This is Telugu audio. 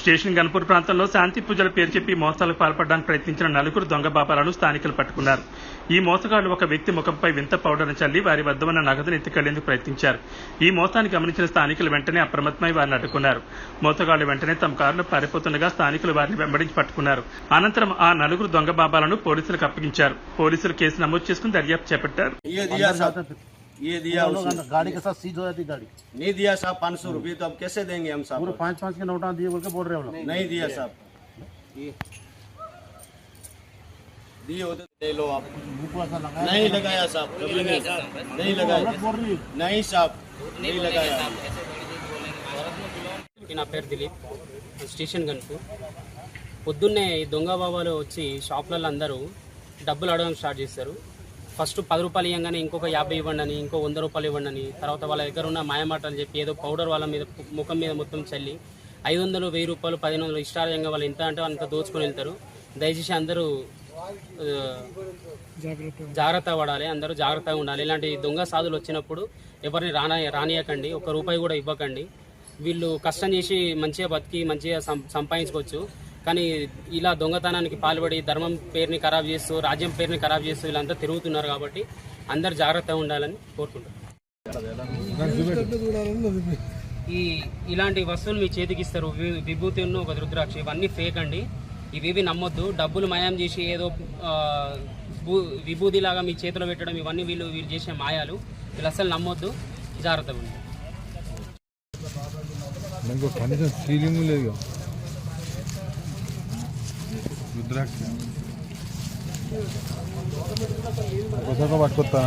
స్టేషన్ గన్పూర్ ప్రాంతంలో శాంతి పూజల పేరు చెప్పి మోసాలకు పాల్పడడానికి ప్రయత్నించిన నలుగురు దొంగ బాబాలను స్థానికులు పట్టుకున్నారు. ఈ మోసగాళ్ళు ఒక వ్యక్తి ముఖంపై వింత పౌడర్ను చల్లి వారి వద్ద ఉన్న నగదును ఎత్తుకెళ్ళేందుకు ప్రయత్నించారు. ఈ మోసాన్ని గమనించిన స్థానికులు వెంటనే అప్రమత్తమై వారిని అడ్డుకున్నారు. మోసగాళ్ళు వెంటనే తమ కారులో పారిపోతుండగా స్థానికులు వారిని వెంబడించి పట్టుకున్నారు. అనంతరం ఆ నలుగురు దొంగ బాబాలను పోలీసులకు అప్పగించారు. పోలీసులు కేసు నమోదు చేసుకుని దర్యాప్తు చేపట్టారు. ये दिया साहब ये दिया हम लोग उसने गाड़ी के साथ सीज हो जाती गाड़ी नहीं दिया साहब पाँच सौ रुपये तो अब कैसे देंगे हम पूरे साहब पाँच पाँच के नोटा दिए बोल के बोल रहे हो लोग नहीं दिया साहब दिए होते तो ले लो आप मुंह को ऐसा लगाया नहीं लगाया साहब कभी नहीं नहीं लगाया गलत बोल रही है नहीं साहब नहीं लगाया నా పేరు దిలీప్ స్టేషన్ గన్పు పొద్దున్నే ఈ దొంగ బాబాలు వచ్చి షాప్లలో అందరూ డబ్బులు అడగడం స్టార్ట్ చేస్తారు ఫస్ట్ పది రూపాయలు ఇవ్వగానే ఇంకొక యాభై ఇవ్వండి అని ఇంకో వంద రూపాయలు ఇవ్వండి అని తర్వాత వాళ్ళ దగ్గర ఉన్న మాయమాటలు చెప్పి ఏదో పౌడర్ వాళ్ళ మీద ముఖం మీద మొత్తం చల్లి ఐదు వందలు వెయ్యి రూపాయలు పదిహేను వందలు ఇష్టాలయంగా వాళ్ళు ఎంత అంటే అంత దోచుకొని వెళ్తారు. దయచేసి అందరూ జాగ్రత్త పడాలి అందరూ జాగ్రత్తగా ఉండాలి. ఇలాంటి దొంగ సాధులు వచ్చినప్పుడు ఎవరిని రానా రానియకండి. ఒక రూపాయి కూడా ఇవ్వకండి. వీళ్ళు కష్టం చేసి మంచిగా బతికి మంచిగా సం- సంపాదించుకోవచ్చు. కానీ ఇలా దొంగతనానికి పాల్పడి ధర్మం పేరుని ఖరాబ్ చేస్తూ రాజ్యం పేరుని ఖరాబ్ చేస్తూ వీళ్ళంతా తిరుగుతున్నారు కాబట్టి అందరు జాగ్రత్తగా ఉండాలని కోరుకుంటున్నాను ఈ ఇలాంటి వస్తువులు మీ చేతికి ఇస్తారు. విభూతి ఉన్న ఒక రుద్రాక్ష ఇవన్నీ ఫేక్ అండి. ఇవేవి నమ్మొద్దు. డబ్బులు మయం చేసి ఏదో భూ- విభూతిలాగా మీ చేతిలో పెట్టడం ఇవన్నీ వీళ్ళు వీళ్ళు చేసే మాయాలు. వీళ్ళు అసలు నమ్మొద్దు. జాగ్రత్తగా ఉండాలి रुद्राक्ष कसं वाट करता